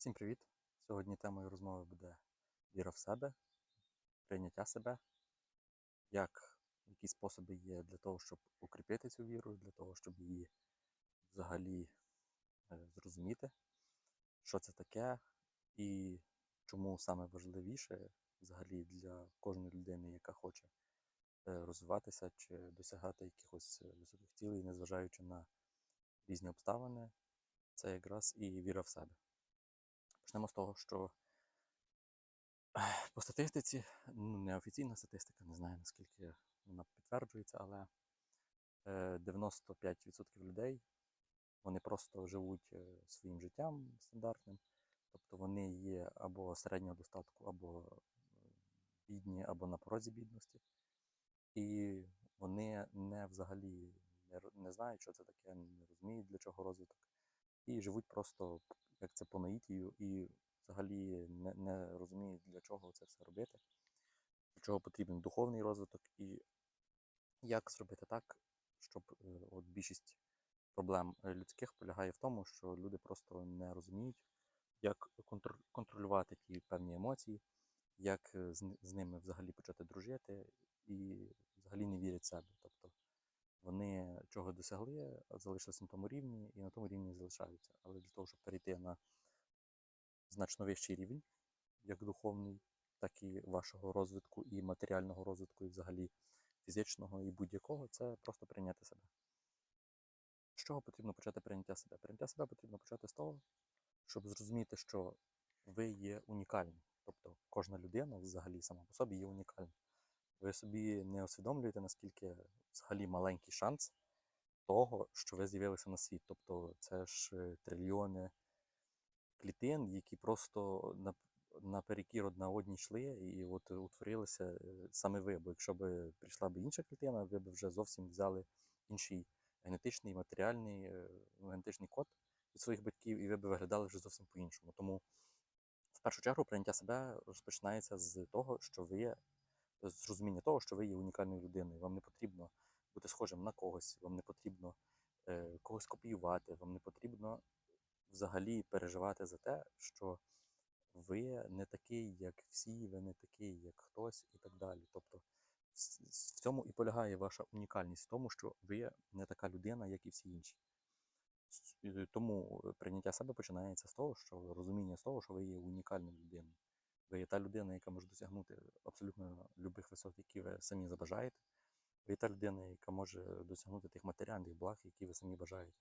Всім привіт! Сьогодні темою розмови буде віра в себе, прийняття себе, як які способи є для того, щоб укріпити цю віру, для того, щоб її взагалі е, зрозуміти, що це таке, і чому саме важливіше взагалі для кожної людини, яка хоче е, розвиватися чи досягати якихось е, високих цілей, незважаючи на різні обставини, це якраз і віра в себе. Почнемо з того, що по статистиці, ну, неофіційна статистика, не знаю наскільки вона підтверджується, але е, 95% людей вони просто живуть е, своїм життям стандартним, тобто вони є або середнього достатку, або е, бідні, або на порозі бідності. І вони не взагалі не, не знають, що це таке, не розуміють, для чого розвиток, і живуть просто як це по наїтію, і взагалі не, не розуміють, для чого це все робити, для чого потрібен духовний розвиток, і як зробити так, щоб е, от більшість проблем е, людських полягає в тому, що люди просто не розуміють, як контр- контролювати ті певні емоції, як е, з ними взагалі почати дружити, і взагалі не вірять в себе. Тобто вони чого досягли, залишилися на тому рівні, і на тому рівні залишаються. Але для того, щоб перейти на значно вищий рівень, як духовний, так і вашого розвитку, і матеріального розвитку, і взагалі фізичного, і будь-якого, це просто прийняти себе. З чого потрібно почати прийняття себе? Прийняття себе потрібно почати з того, щоб зрозуміти, що ви є унікальні. Тобто кожна людина взагалі сама по собі є унікальна. Ви собі не усвідомлюєте, наскільки взагалі маленький шанс того, що ви з'явилися на світ. Тобто це ж трильйони клітин, які просто на, наперекір одна одній йшли, і от утворилися е, саме ви. Бо якщо б прийшла б інша клітина, ви б вже зовсім взяли інший генетичний, матеріальний е, генетичний код від своїх батьків, і ви б виглядали вже зовсім по-іншому. Тому в першу чергу прийняття себе розпочинається з того, що ви з розуміння того, що ви є унікальною людиною. Вам не потрібно бути схожим на когось, вам не потрібно е, когось копіювати, вам не потрібно взагалі переживати за те, що ви не такий, як всі, ви не такий, як хтось, і так далі. Тобто в цьому і полягає ваша унікальність, в тому, що ви не така людина, як і всі інші. Тому е, прийняття себе починається з того, що розуміння з того, що ви є унікальною людиною. Ви є та людина, яка може досягнути абсолютно любих висот, які ви самі забажаєте. Ви є та людина, яка може досягнути тих матеріальних благ, які ви самі бажаєте.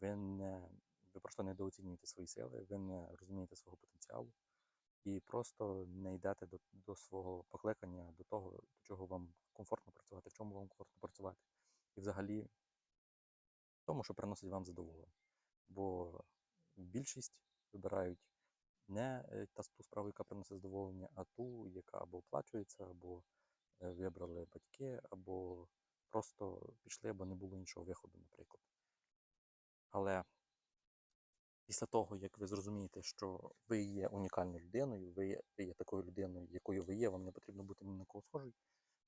Ви не ви просто недооцінюєте свої сили, ви не розумієте свого потенціалу і просто не йдете до, до свого покликання, до того, до чого вам комфортно працювати, в чому вам комфортно працювати. І взагалі в тому, що приносить вам задоволення. Бо більшість вибирають не е, та ту справу, яка приносить задоволення, а ту, яка або оплачується, або е, вибрали батьки, або просто пішли, бо не було іншого виходу, наприклад. Але після того, як ви зрозумієте, що ви є унікальною людиною, ви є, ви є такою людиною, якою ви є, вам не потрібно бути ні на кого схожий,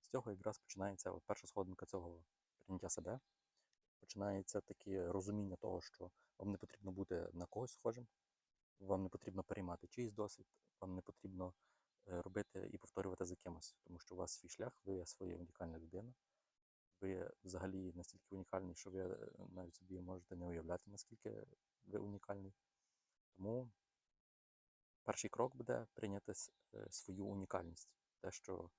з цього якраз починається от перша сходинка цього прийняття себе. Починається таке розуміння того, що вам не потрібно бути на когось схожим, вам не потрібно переймати чийсь досвід, вам не потрібно е, робити і повторювати за кимось, тому що у вас свій шлях, ви своя унікальна людина. Ви взагалі настільки унікальний, що ви е, навіть собі можете не уявляти, наскільки ви унікальний. Тому перший крок буде прийняти е, свою унікальність. Те, що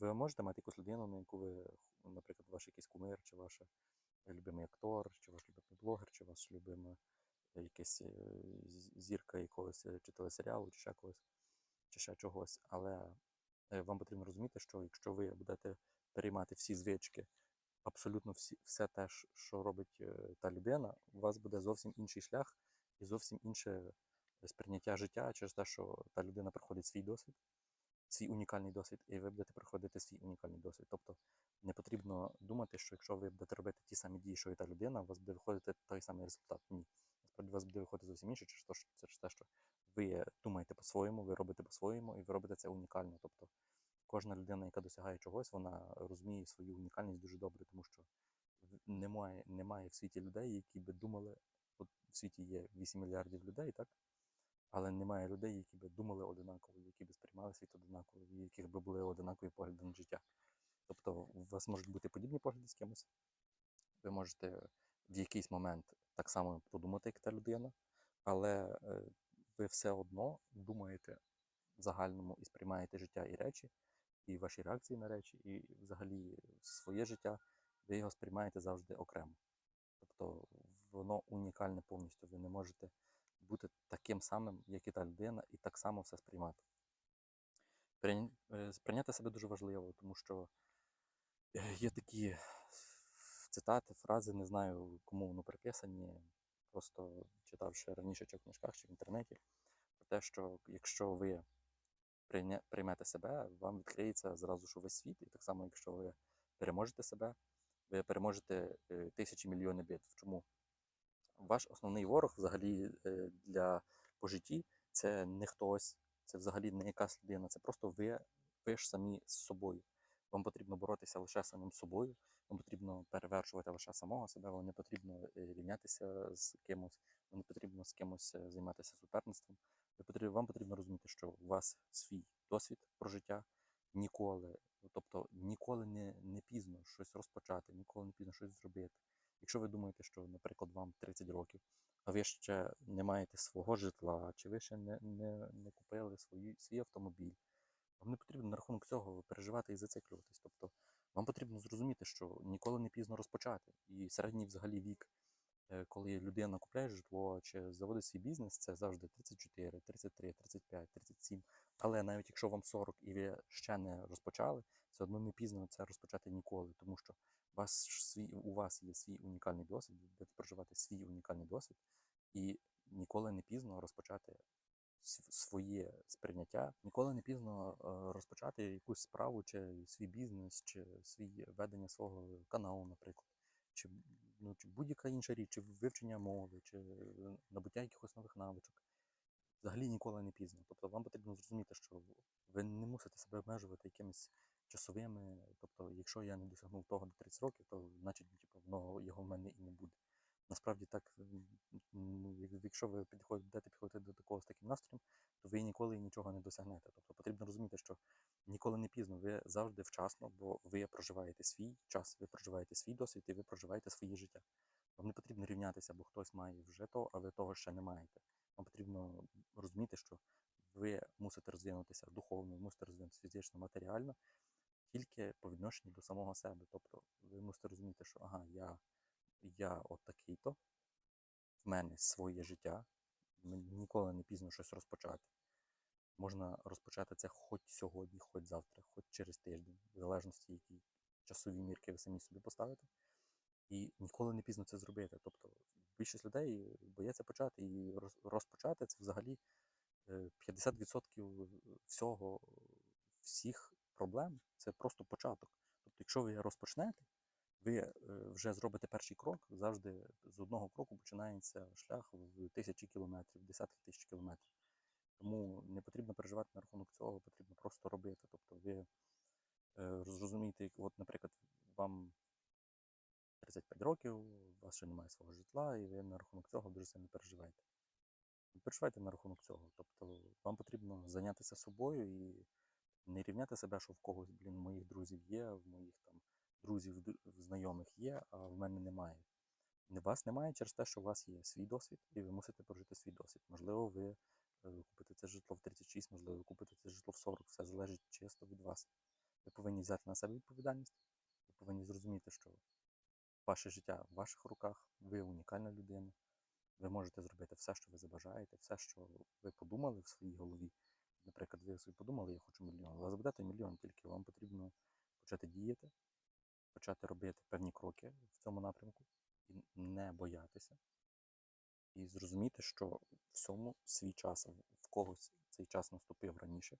ви можете мати якусь людину, на яку ви, наприклад, ваш якийсь кумир, чи ваш любимий актор, чи ваш любимий блогер, чи ваш любима е, якась е, зірка якогось е, чи телесеріалу, чи ще когось, чи ще чогось. Але е, вам потрібно розуміти, що якщо ви будете переймати всі звички, абсолютно всі, все те, що робить та людина, у вас буде зовсім інший шлях і зовсім інше сприйняття життя через те, що та людина проходить свій досвід, свій унікальний досвід, і ви будете проходити свій унікальний досвід. Тобто не потрібно думати, що якщо ви будете робити ті самі дії, що і та людина, у вас буде виходити той самий результат. Ні. Насправді вас буде виходити зовсім інше, те, що це через те, що ви думаєте по-своєму, ви робите по-своєму, і ви робите це унікально. Тобто кожна людина, яка досягає чогось, вона розуміє свою унікальність дуже добре, тому що немає, немає в світі людей, які би думали, от в світі є 8 мільярдів людей, так? Але немає людей, які би думали одинаково, які би сприймали світ одинаково, і яких би були одинакові погляди на життя. Тобто у вас можуть бути подібні погляди з кимось. Ви можете в якийсь момент так само подумати, як та людина, але е, ви все одно думаєте в загальному і сприймаєте життя і речі, і ваші реакції на речі, і взагалі своє життя, ви його сприймаєте завжди окремо. Тобто воно унікальне повністю. Ви не можете бути таким самим, як і та людина, і так само все сприймати. Е, Сприйняти себе дуже важливо, тому що е, є такі цитати, фрази, не знаю, кому воно приписані. Просто читав ще раніше чи в книжках, чи в інтернеті, про те, що якщо ви приймете себе, вам відкриється зразу ж увесь світ. І так само, якщо ви переможете себе, ви переможете е, тисячі мільйони битв. Чому? Ваш основний ворог взагалі е, для по житті це не хтось, це взагалі не якась людина, це просто ви, ви ж самі з собою. Вам потрібно боротися лише самим собою, вам потрібно перевершувати лише самого себе, вам не потрібно е, рівнятися з кимось, вам не потрібно з кимось е, займатися суперництвом. Вам потрібно розуміти, що у вас свій досвід про життя ніколи, тобто ніколи не, не пізно щось розпочати, ніколи не пізно щось зробити. Якщо ви думаєте, що, наприклад, вам 30 років, а ви ще не маєте свого житла, чи ви ще не, не, не купили свої, свій автомобіль, вам не потрібно на рахунок цього переживати і зациклюватись. Тобто вам потрібно зрозуміти, що ніколи не пізно розпочати. І середній взагалі вік, е, коли людина купляє житло чи заводить свій бізнес, це завжди 34, 33, 35, 37. Але навіть якщо вам 40 і ви ще не розпочали, все одно не пізно це розпочати ніколи, тому що у вас, свій, у вас є свій унікальний досвід, будете проживати свій унікальний досвід, і ніколи не пізно розпочати своє сприйняття. Ніколи не пізно е, розпочати якусь справу, чи свій бізнес, чи свій ведення свого каналу, наприклад, чи, ну, чи будь-яка інша річ, чи вивчення мови, чи е, набуття якихось нових навичок. Взагалі ніколи не пізно. Тобто вам потрібно зрозуміти, що ви не мусите себе обмежувати якимись часовими. Тобто, якщо я не досягнув того до 30 років, то значить типу, воно його в мене і не буде. Насправді так, ну, як- якщо ви підходите, підходити до такого з таким настроєм, то ви ніколи нічого не досягнете. Тобто потрібно розуміти, що ніколи не пізно, ви завжди вчасно, бо ви проживаєте свій час, ви проживаєте свій досвід і ви проживаєте своє життя. Вам не потрібно рівнятися, бо хтось має вже то, а ви того ще не маєте. Вам потрібно розуміти, що ви мусите розвинутися духовно, мусите розвинутися фізично, матеріально, тільки по відношенню до самого себе. Тобто ви мусите розуміти, що ага, я, я от такий-то, в мене своє життя, ніколи не пізно щось розпочати. Можна розпочати це хоч сьогодні, хоч завтра, хоч через тиждень, в залежності, які часові мірки ви самі собі поставите. І ніколи не пізно це зробити. Тобто більшість людей бояться почати і розпочати це взагалі е, 50% всього, всіх проблем це просто початок. Тобто, якщо ви розпочнете, ви е, вже зробите перший крок, завжди з одного кроку починається шлях в тисячі кілометрів, десятки тисяч кілометрів. Тому не потрібно переживати на рахунок цього, потрібно просто робити. Тобто ви е, зрозумієте, як- от, наприклад, вам 35 років, у вас ще немає свого житла, і ви на рахунок цього дуже сильно переживаєте. Не переживайте на рахунок цього. Тобто вам потрібно зайнятися собою і не рівняти себе, що в когось, блін, моїх друзів є, в моїх там друзів, знайомих є, а в мене немає. Не вас немає через те, що у вас є свій досвід, і ви мусите прожити свій досвід. Можливо, ви е, купите це житло в 36, можливо, ви купите це житло в 40, все залежить чисто від вас. Ви повинні взяти на себе відповідальність, ви повинні зрозуміти, що ваше життя в ваших руках, ви унікальна людина. Ви можете зробити все, що ви забажаєте, все, що ви подумали в своїй голові. Наприклад, ви собі подумали, я хочу мільйон. Буде той мільйон, тільки вам потрібно почати діяти, почати робити певні кроки в цьому напрямку і не боятися. І зрозуміти, що всьому свій час, в когось цей час наступив раніше,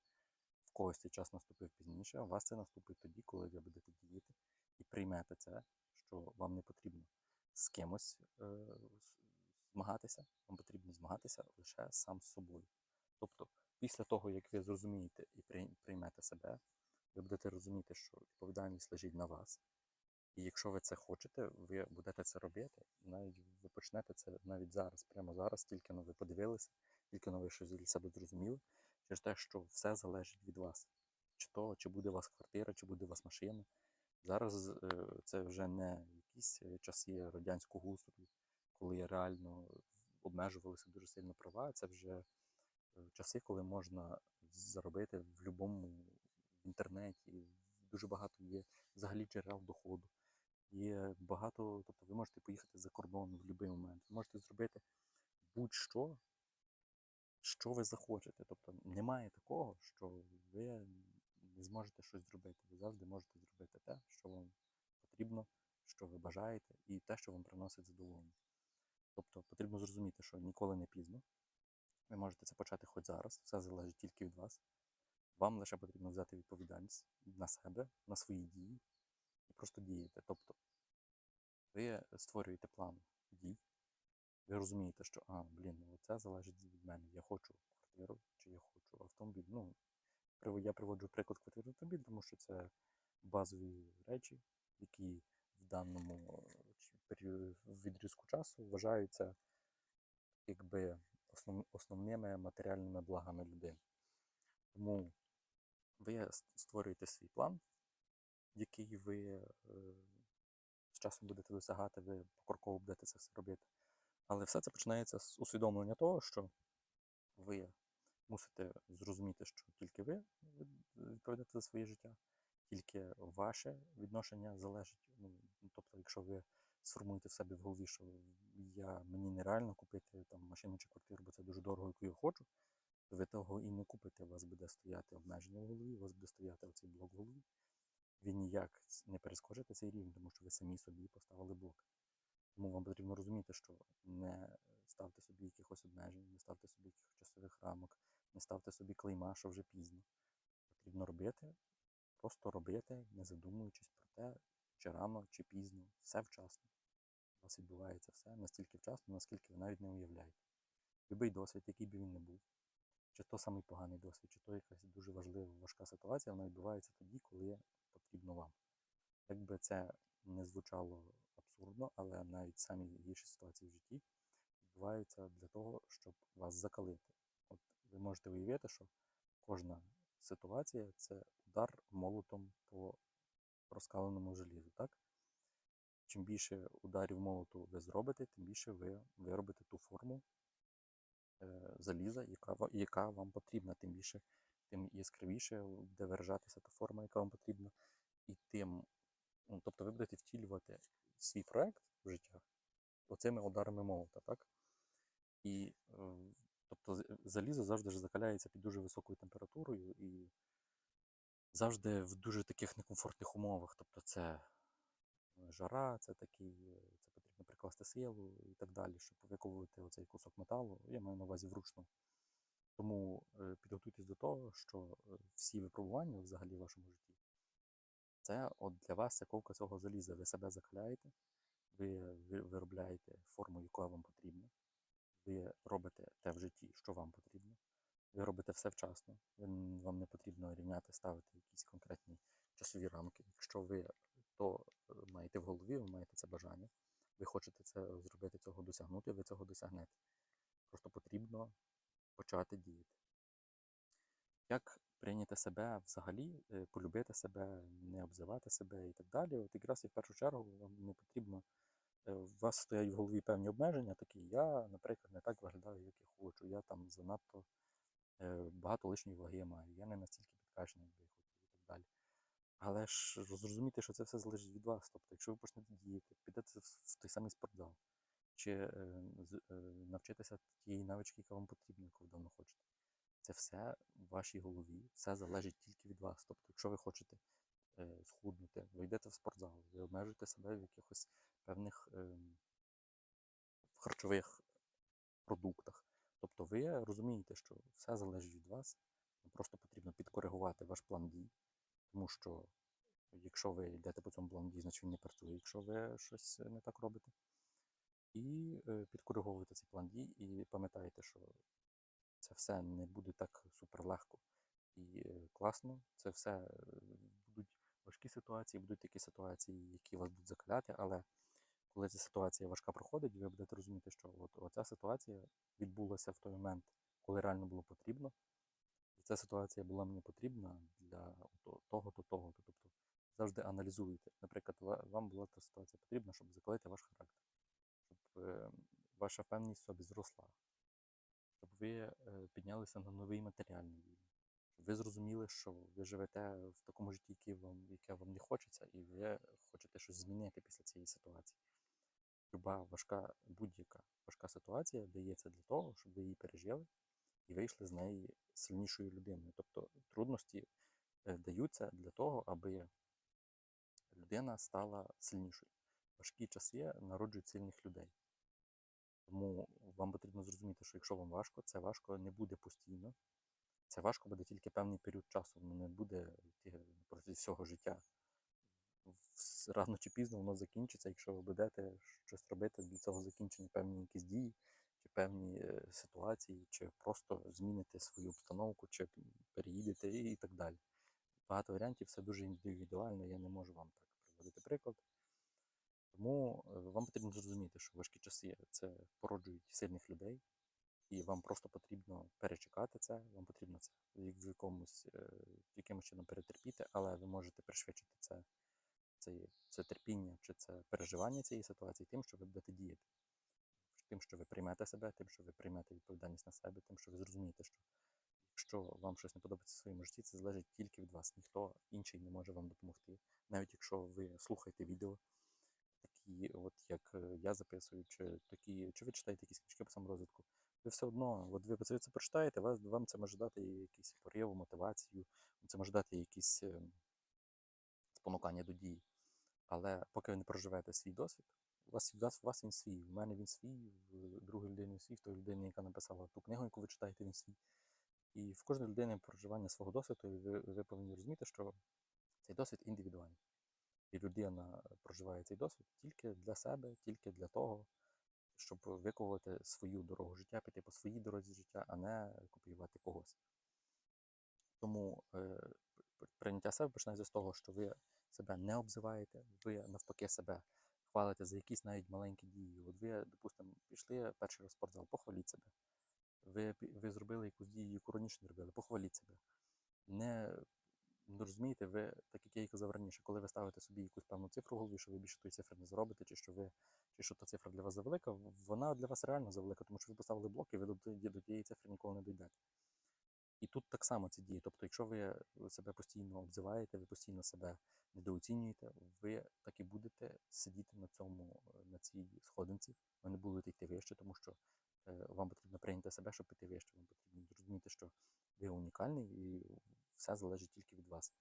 в когось цей час наступив пізніше, а у вас це наступить тоді, коли ви будете діяти і приймете це, що вам не потрібно з кимось е, змагатися, вам потрібно змагатися лише сам з собою. Тобто, після того, як ви зрозумієте і приймете себе, ви будете розуміти, що відповідальність лежить на вас. І якщо ви це хочете, ви будете це робити, навіть ви почнете це навіть зараз, прямо зараз, тільки ну, ви подивилися, тільки но ви щось для себе зрозуміли, через те, що все залежить від вас. Чи то, чи буде у вас квартира, чи буде у вас машина. Зараз е, це вже не якісь е, часи радянського устрою, коли реально обмежувалися дуже сильно права. Це вже е, часи, коли можна заробити в будь-якому інтернеті. Дуже багато є взагалі джерел доходу. Є багато, тобто ви можете поїхати за кордон в будь-який момент. Ви можете зробити будь-що, що ви захочете. Тобто немає такого, що ви не зможете щось зробити. Ви завжди можете зробити те, що вам потрібно, що ви бажаєте, і те, що вам приносить задоволення. Тобто потрібно зрозуміти, що ніколи не пізно. Ви можете це почати хоч зараз, все залежить тільки від вас. Вам лише потрібно взяти відповідальність на себе, на свої дії просто діяти. Тобто ви створюєте план дій, ви розумієте, що а, блін, ну це залежить від мене. Я хочу квартиру чи я хочу автомобіль. Ну, я приводжу приклад квартири автомобіль, тому що це базові речі, які в даному відрізку часу вважаються якби основ, основними матеріальними благами людини. Тому ви створюєте свій план, який ви е, з часом будете досягати, ви покроково будете це все робити. Але все це починається з усвідомлення того, що ви мусите зрозуміти, що тільки ви відповідаєте за своє життя, тільки ваше відношення залежить. Ну, тобто, якщо ви сформуєте в себе в голові, що я, мені нереально купити там, машину чи квартиру, бо це дуже дорого, яку я хочу, то ви того і не купите. У вас буде стояти обмеження в голові, у вас буде стояти оцей блок в голові. Ви ніяк не перескочите цей рівень, тому що ви самі собі поставили блок. Тому вам потрібно розуміти, що не ставте собі якихось обмежень, не ставте собі якихось часових рамок, не ставте собі клейма, що вже пізно. Потрібно робити, просто робити, не задумуючись про те, чи рано, чи пізно, все вчасно. У вас відбувається все настільки вчасно, наскільки ви навіть не уявляєте. Любий досвід, який би він не був, чи то самий поганий досвід, чи то якась дуже важлива, важка ситуація, вона відбувається тоді, коли потрібно вам. Якби це не звучало абсурдно, але навіть самі гірші ситуації в житті відбуваються для того, щоб вас закалити. От ви можете уявити, що кожна ситуація це удар молотом по розкаленому желізу. Так? Чим більше ударів молоту ви зробите, тим більше ви виробите ту форму е, заліза, яка, яка вам потрібна, тим більше, тим яскравіше буде виражатися та форма, яка вам потрібна, і тим, ну, тобто ви будете втілювати свій проект в життя оцими ударами молота, так? І е, тобто залізо завжди ж закаляється під дуже високою температурою і завжди в дуже таких некомфортних умовах. Тобто це жара, це такий, е, це потрібно прикласти силу і так далі, щоб виковувати оцей кусок металу. Я маю на увазі вручну. Тому е, підготуйтесь до того, що е, всі випробування взагалі в вашому житті це от для вас ковка цього заліза. Ви себе закаляєте, ви ви- виробляєте форму, яка вам потрібна. Ви робите те в житті, що вам потрібно. Ви робите все вчасно. Вам не потрібно рівняти, ставити якісь конкретні часові рамки. Якщо ви то е, маєте в голові, ви маєте це бажання, ви хочете це зробити, цього досягнути, ви цього досягнете. Просто потрібно почати діяти. Як прийняти себе взагалі, е, полюбити себе, не обзивати себе і так далі. От якраз і в першу чергу вам не потрібно, е, у вас стоять в голові певні обмеження, такі я, наприклад, не так виглядаю, як я хочу, я там занадто е, багато лишньої ваги маю, я не настільки підкачаний, як я хотів і так далі. Але ж зрозуміти, що це все залежить від вас. Тобто, якщо ви почнете діяти, підете в той самий спортзал, чи е, е, навчитися тієї навички, яка вам потрібна, яку ви давно хочете. Це все в вашій голові, все залежить тільки від вас. Тобто, якщо ви хочете е, схуднути, ви йдете в спортзал, ви обмежуєте себе в якихось певних ем, харчових продуктах. Тобто ви розумієте, що все залежить від вас. Просто потрібно підкоригувати ваш план дій, тому що якщо ви йдете по цьому плану дій, значить він не працює, якщо ви щось не так робите. І е, підкориговуєте цей план дій, і пам'ятаєте, що це все не буде так суперлегко і е, класно. Це все е, будуть важкі ситуації, будуть такі ситуації, які вас будуть закаляти, але коли ця ситуація важка проходить, ви будете розуміти, що от оця ситуація відбулася в той момент коли реально було потрібно. І ця ситуація була мені потрібна для того-то, того-то. Тобто завжди аналізуйте. Наприклад, вам була та ситуація потрібна, щоб закалити ваш характер, ваша певність в собі зросла, щоб ви е, піднялися на новий матеріальний рівень, щоб ви зрозуміли, що ви живете в такому житті, яке вам, яке вам не хочеться, і ви хочете щось змінити після цієї ситуації. Люба важка, будь-яка важка ситуація дається для того, щоб ви її пережили і вийшли з неї сильнішою людиною. Тобто трудності е, даються для того, аби людина стала сильнішою. Важкі часи народжують сильних людей. Тому вам потрібно зрозуміти, що якщо вам важко, це важко не буде постійно. Це важко буде тільки певний період часу, воно не буде проти всього життя. Рано чи пізно воно закінчиться, якщо ви будете щось робити для цього закінчення певні якісь дії, чи певні е, ситуації, чи просто зміните свою обстановку, чи переїдете і так далі. Багато варіантів, все дуже індивідуально, я не можу вам так приводити приклад. Тому е, вам потрібно зрозуміти, що важкі часи це породжують сильних людей, і вам просто потрібно перечекати це, вам потрібно це в якомусь е, якимось чином перетерпіти, але ви можете пришвидшити це, це, це терпіння чи це переживання цієї ситуації тим, що ви будете діяти. Тим, що ви приймете себе, тим, що ви приймете відповідальність на себе, тим, що ви зрозумієте, що якщо вам щось не подобається в своєму житті, це залежить тільки від вас. Ніхто інший не може вам допомогти. Навіть якщо ви слухаєте відео, такі, от як е, я записую, чи такі, чи ви читаєте якісь книжки по саморозвитку, ви все одно, от ви це прочитаєте, вас, вам це може дати якийсь порив, мотивацію, це може дати якісь е, спонукання до дії. Але поки ви не проживете свій досвід, у вас, у вас, він свій, у мене він свій, в другої людини свій, в той людини, яка написала ту книгу, яку ви читаєте, він свій. І в кожної людини проживання свого досвіду, і ви, ви повинні розуміти, що цей досвід індивідуальний. І людина проживає цей досвід тільки для себе, тільки для того, щоб виконувати свою дорогу життя, піти по своїй дорозі життя, а не копіювати когось. Тому е, прийняття себе починається з того, що ви себе не обзиваєте, ви навпаки себе хвалите за якісь навіть маленькі дії. От ви, допустимо, пішли перший раз в спортзал, похваліть себе. Ви, ви зробили якусь дію, яку раніше не робили, похваліть себе. Не розумієте, ви, так як я і казав раніше, коли ви ставите собі якусь певну цифру в голові, що ви більше тої цифри не зробите, чи що ви, чи що та цифра для вас завелика, вона для вас реально завелика, тому що ви поставили блок і ви до, до тієї цифри ніколи не дійдете. І тут так само це діє. Тобто, якщо ви себе постійно обзиваєте, ви постійно себе недооцінюєте, ви так і будете сидіти на цьому, е, на цій сходинці, ви не будете йти вище, тому що е, вам потрібно прийняти себе, щоб піти вище. Вам потрібно зрозуміти, що ви унікальний і все залежить тільки від вас.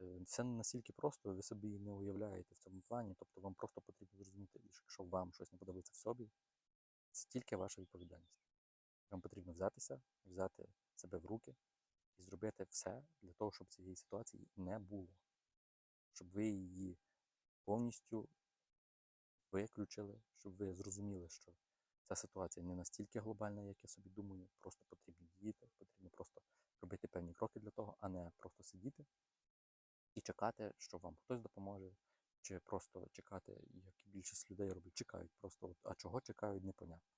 Е, Все настільки просто, ви собі не уявляєте в цьому плані. Тобто вам просто потрібно зрозуміти, що якщо вам щось не подобається в собі, це тільки ваша відповідальність. Вам потрібно взятися, взяти себе в руки і зробити все для того, щоб цієї ситуації не було. Щоб ви її повністю виключили, щоб ви зрозуміли, що ця ситуація не настільки глобальна, як я собі думаю. Просто потрібно діяти, потрібно просто робити певні кроки для того, а не просто сидіти і чекати, що вам хтось допоможе, чи просто чекати, як більшість людей роблять, чекають просто, от, а чого чекають, непонятно.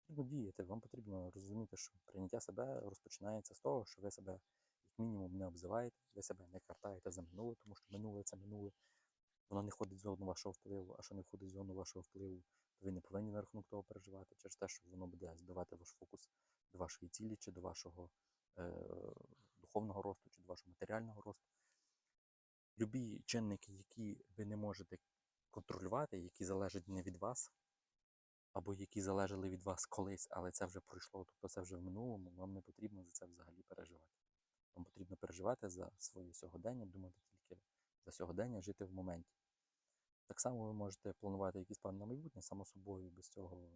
Потрібно діяти, вам потрібно розуміти, що прийняття себе розпочинається з того, що ви себе як мінімум не обзиваєте, ви себе не картаєте за минуле, тому що минуле це минуле. Воно не входить в зону вашого впливу, а що не входить в зону вашого впливу, то ви не повинні на рахунок того переживати через те, що воно буде збивати ваш фокус до вашої цілі, чи до вашого духовного росту, чи до вашого матеріального росту. Любі чинники, які ви не можете контролювати, які залежать не від вас, або які залежали від вас колись, але це вже пройшло, тобто це вже в минулому, вам не потрібно за це взагалі переживати. Вам потрібно переживати за своє сьогодення, думати тільки за сьогодення, жити в моменті. Так само ви можете планувати якісь плани на майбутнє, само собою, без цього,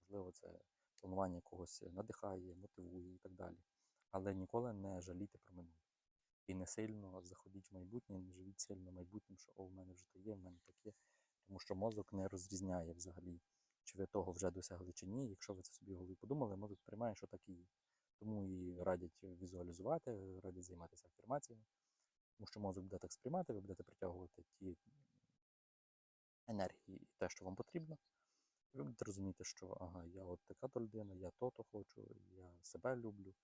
можливо, це планування когось надихає, мотивує і так далі. Але ніколи не жалійте про минуле. І не сильно заходіть в майбутнє, не живіть сильно майбутнім, що о, в мене вже то є, в мене таке. Тому що мозок не розрізняє взагалі, чи ви того вже досягли чи ні. Якщо ви це собі голові подумали, мозок приймає, що так і є. Тому і радять візуалізувати, радять займатися афірмаціями. Тому що мозок буде так сприймати, ви будете притягувати ті енергії і те, що вам потрібно. Ви будете розуміти, що ага, я от така то людина, я то-то хочу, я себе люблю,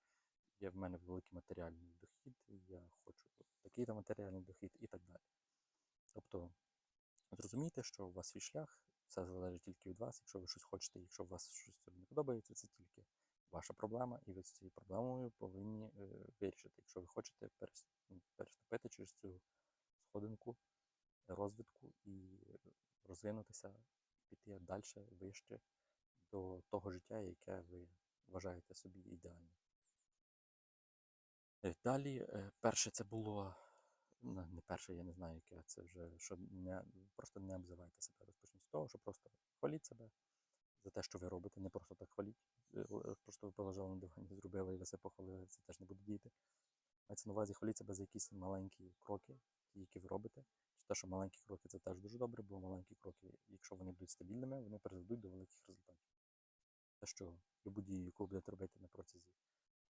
є в мене великий матеріальний дохід, я хочу такий-то матеріальний дохід і так далі. Тобто, зрозумійте, що у вас свій шлях, все залежить тільки від вас. Якщо ви щось хочете, якщо у вас щось не подобається, це тільки ваша проблема, і ви з цією проблемою повинні е, вирішити. Якщо ви хочете ну, переступити через цю сходинку розвитку і розвинутися, піти далі, вище до того життя, яке ви вважаєте собі ідеальним. Е, Далі, е, перше це було, ну, не перше, я не знаю, яке це вже, що не, просто не обзивайте себе. Розпочніть з того, що просто хваліть себе за те, що ви робите, не просто так хваліть. Е, Просто ви полежали на дивані, зробили і ви себе похвалили, це теж не буде діяти. Мається на увазі хваліть себе за якісь маленькі кроки, які ви робите. Те, що маленькі кроки це теж дуже добре, бо маленькі кроки, якщо вони будуть стабільними, вони призведуть до великих результатів. Те, що любу дію, яку будете робити на протязі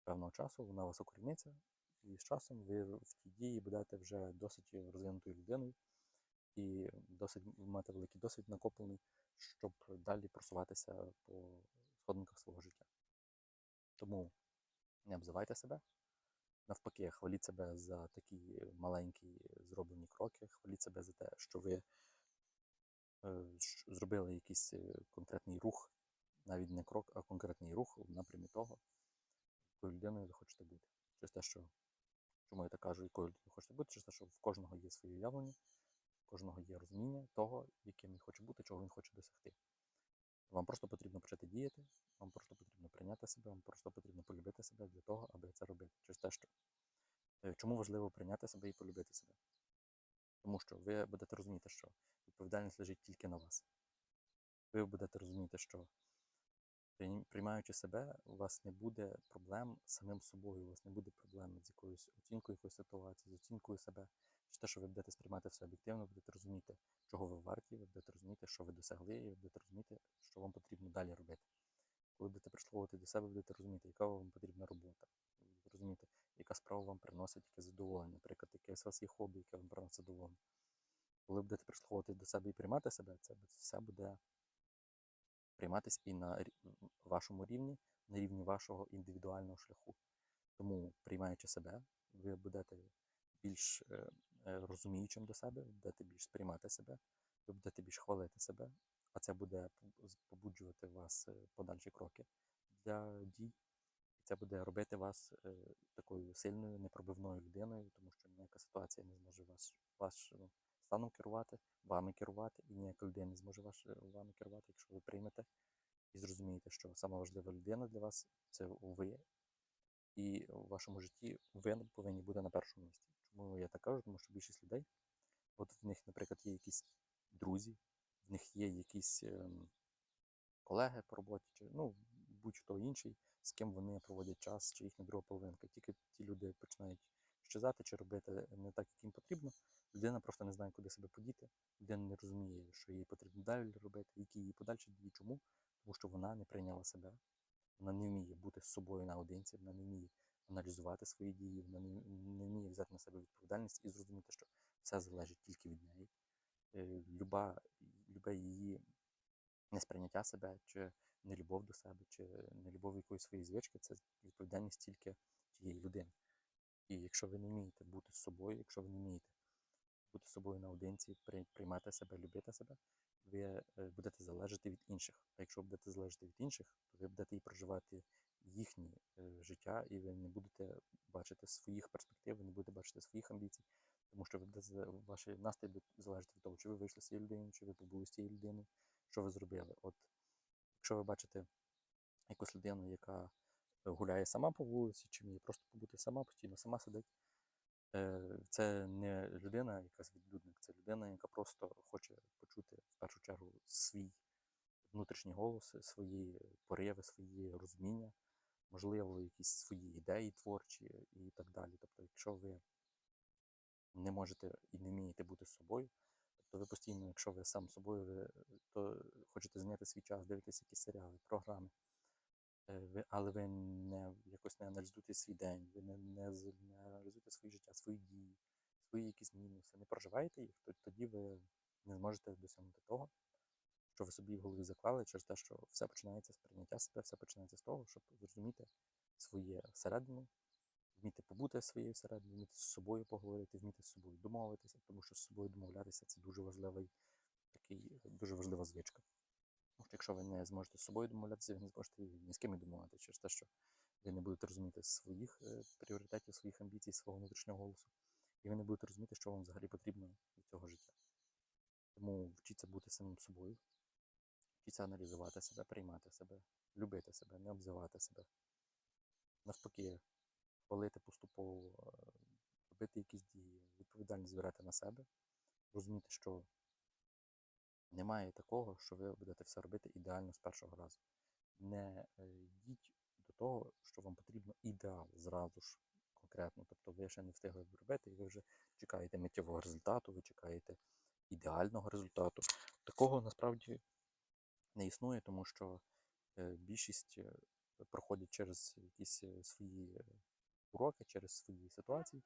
певного часу, вона вас укоріниться, і з часом ви в тій дії будете вже досить розвинутою людиною і досить мати великий досвід накоплений, щоб далі просуватися по сходинках свого життя. Тому не обзивайте себе. Навпаки, хваліть себе за такі маленькі зроблені кроки, хваліть себе за те, що ви е, зробили якийсь конкретний рух, навіть не крок, а конкретний рух в напрямі того, якою людиною ви хочете бути. Через те, що чому я так кажу, якою людиною хочете бути, через те, що в кожного є своє уявлення, в кожного є розуміння того, яким він хоче бути, чого він хоче досягти. Вам просто потрібно почати діяти, вам просто потрібно прийняти себе, вам просто потрібно полюбити себе для того, аби це робити. Через те, що Е, Чому важливо прийняти себе і полюбити себе? Тому що ви будете розуміти, що відповідальність лежить тільки на вас. Ви будете розуміти, що приймаючи себе, у вас не буде проблем з самим собою, у вас не буде проблем з якоюсь оцінкою якоїсь ситуації, з оцінкою себе. Через те, що ви будете сприймати все об'єктивно, будете розуміти, чого ви варті, ви будете розуміти, що ви досягли, і ви будете розуміти, що вам потрібно далі робити. Коли будете прислуховувати до себе, будете розуміти, яка вам потрібна робота. Ви будете розуміти, яка справа вам приносить яке задоволення, наприклад, якесь у вас є хобі, яке вам приносить задоволення. Коли будете прислуховувати до себе і приймати себе, це все буде прийматись і на вашому рівні, на рівні вашого індивідуального шляху. Тому, приймаючи себе, ви будете більш е, е, розуміючим до себе, будете більш сприймати себе, ви будете більш хвалити себе, а це буде поб- побуджувати вас е, подальші кроки для дій. Це буде робити вас такою сильною, непробивною людиною, тому що ніяка ситуація не зможе вас, вашим станом керувати, вами керувати, і ніяка людина не зможе е, вами керувати, якщо ви приймете і зрозумієте, що сама важлива людина для вас це ви, і в вашому житті ви повинні бути на першому місці. Чому я так кажу? Тому що більшість людей, от в них, наприклад, є якісь друзі, в них є якісь ем, колеги по роботі, чи ну, будь-хто інший, з ким вони проводять час, чи їхня друга половинка. Тільки ті люди починають щезати чи робити не так, як їм потрібно. Людина просто не знає, куди себе подіти, людина не розуміє, що їй потрібно далі робити, які її подальші дії. Чому? Тому що вона не прийняла себе, вона не вміє бути з собою наодинці, вона не вміє аналізувати свої дії, вона не, не вміє взяти на себе відповідальність і зрозуміти, що все залежить тільки від неї. Е, Люба, любе її несприйняття себе, чи нелюбов до себе, чи нелюбов якоїсь своєї звички, це відповідальність тільки тієї людини. І якщо ви не вмієте бути з собою, якщо ви не вмієте бути собою наодинці, при- приймати себе, любити себе, ви е, будете залежати від інших. А якщо будете залежати від інших, то ви будете і проживати їхнє е, життя, і ви не будете бачити своїх перспектив, ви не будете бачити своїх амбіцій, тому що ви будете ваші настрій буде залежати від того, чи ви вийшли з цією людиною, чи ви побули з цією людиною, що ви зробили. От якщо ви бачите якусь людину, яка гуляє сама по вулиці, чи вміє просто побути сама, постійно сама сидить. Е, Це не людина, якась відлюдник, це людина, яка просто хоче почути в першу чергу свій внутрішній голос, свої пориви, свої розуміння, можливо, якісь свої ідеї творчі і так далі. Тобто, якщо ви не можете і не вмієте бути собою, тобто ви постійно, якщо ви сам собою, ви, то хочете зайняти свій час, дивитися якісь серіали, програми, ви, але ви не якось не аналізуєте свій день, ви не, не, не аналізуєте своє життя, свої дії, свої якісь мінуси, не проживаєте їх, то тоді ви не зможете досягнути того, що ви собі в голові заклали через те, що все починається з прийняття себе, все починається з того, щоб зрозуміти своє всередину, вміти побути своєю всерединою, вміти з собою поговорити, вміти з собою домовитися, тому що з собою домовлятися це дуже важливий такий, дуже важлива звичка. Що якщо ви не зможете з собою домовлятися, ви не зможете ні з ким і домовлятися через те, що ви не будете розуміти своїх е, пріоритетів, своїх амбіцій, свого внутрішнього голосу, і ви не будете розуміти, що вам взагалі потрібно від цього життя. Тому вчіться бути самим собою, вчіться аналізувати себе, приймати себе, любити себе, не обзивати себе. Навпаки, хвалити поступово, е, робити якісь дії, відповідальність збирати на себе, розуміти, що немає такого, що ви будете все робити ідеально з першого разу. Не е, йдіть до того, що вам потрібно ідеал зразу ж конкретно. Тобто ви ще не встигли робити, і ви вже чекаєте миттєвого результату, ви чекаєте ідеального результату. Такого насправді не існує, тому що е, більшість е, проходять через якісь свої уроки, через свої ситуації.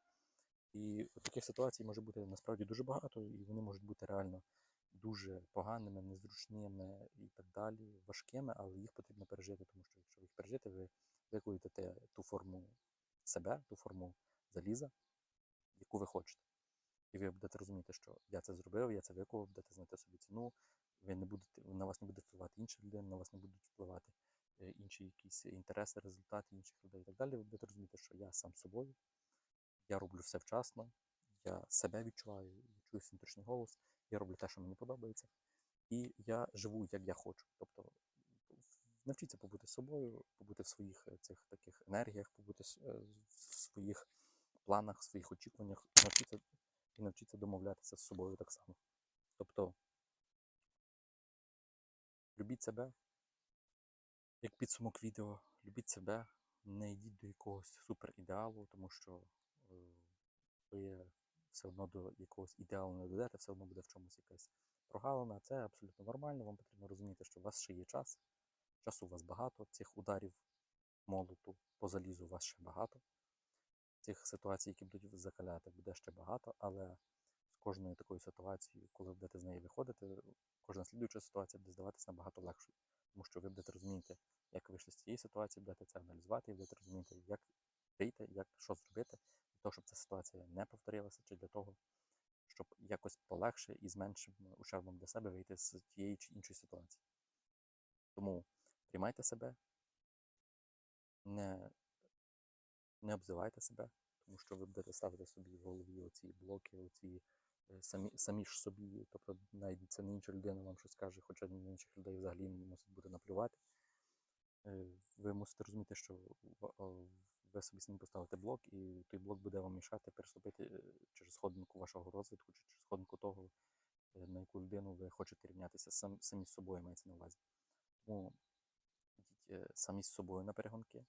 І таких ситуацій може бути насправді дуже багато, і вони можуть бути реально дуже поганими, незручними і так далі, важкими, але їх потрібно пережити, тому що якщо ви їх пережити, ви викуєте ту форму себе, ту форму заліза, яку ви хочете. І ви будете розуміти, що я це зробив, я це викував, будете знати собі ціну, ви не будете, на вас не буде впливати інші люди, на вас не будуть впливати е, інші якісь інтереси, результати інших людей і так далі. Ви будете розуміти, що я сам собою, я роблю все вчасно, я себе відчуваю, чую внутрішній голос, я роблю те, що мені подобається, і я живу, як я хочу. Тобто навчіться побути собою, побути в своїх е, цих таких енергіях, побути е, в своїх планах, в своїх очікуваннях, навчіться і навчіться домовлятися з собою так само. Тобто любіть себе, як підсумок відео, любіть себе, не йдіть до якогось суперідеалу, тому що е, ви все одно до якогось ідеалу не дойдете, все одно буде в чомусь якась прогалина. Це абсолютно нормально. Вам потрібно розуміти, що у вас ще є час, часу у вас багато, цих ударів молоту по залізу у вас ще багато. Цих ситуацій, які будуть закаляти, буде ще багато, але з кожною такою ситуацією, коли будете з неї виходити, кожна слідуюча ситуація буде здаватися набагато легшою. Тому що ви будете розуміти, як вийшли з цієї ситуації, будете це аналізувати і будете розуміти, як вийти, як що зробити, того, щоб ця ситуація не повторилася, чи для того, щоб якось полегше і з меншим ущербом для себе вийти з тієї чи іншої ситуації. Тому приймайте себе, не, не обзивайте себе, тому що ви будете ставити собі в голові оці блоки, оці е, самі, самі ж собі, тобто навіть це не інша людина вам щось каже, хоча на інших людей взагалі мусить бути наплювати. Е, Ви мусите розуміти, що ви собі самі поставите блок, і той блок буде вам мішати переступити е, через сходинку вашого розвитку, чи через сходинку того, е, на яку людину ви хочете рівнятися сам, самі з собою, мається на увазі. Тому йдіть е, самі з собою на перегонки,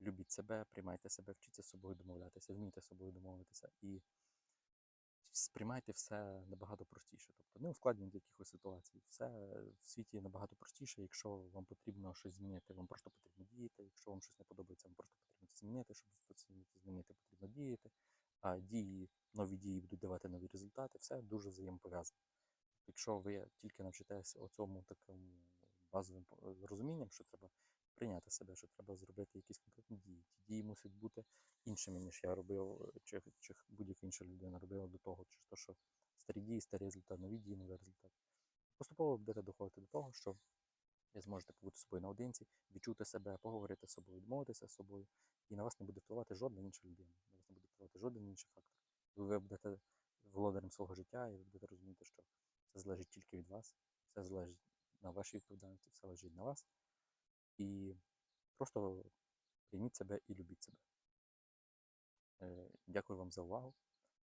любіть себе, приймайте себе, вчіться з собою домовлятися, вмійте з собою домовитися і сприймайте все набагато простіше. Тобто не ускладнюйте якихось ситуацій. Все в світі набагато простіше. Якщо вам потрібно щось змінити, вам просто потрібно діяти. Якщо вам щось не подобається, вам просто потрібно змінити. Щоб це змінити, потрібно діяти. А дії, нові дії будуть давати нові результати. Все дуже взаємопов'язано. Якщо ви тільки навчитесь оцьому такому базовим розумінням, що треба прийняти себе, що треба зробити якісь конкретні дії. Ті дії мусять бути іншими, ніж я робив, е, чи, чи будь-яка інша людина робила до того, через те, що старі дії, старий результат, нові дії, новий результат. Поступово будете доходити до того, що ви зможете побути з собою наодинці, відчути себе, поговорити з собою, домовитися з собою, і на вас не буде впливати жодна інша людина, на вас не буде впливати жоден інший фактор. Ви будете володарем свого життя, і ви будете розуміти, що все залежить тільки від вас, все залежить на вашій відповідальності, все лежить на вас. І просто прийміть себе і любіть себе. Е, Дякую вам за увагу.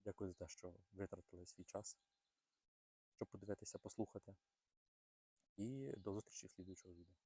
Дякую за те, що витратили свій час, щоб подивитися, послухати. І до зустрічі в слідуючого відео.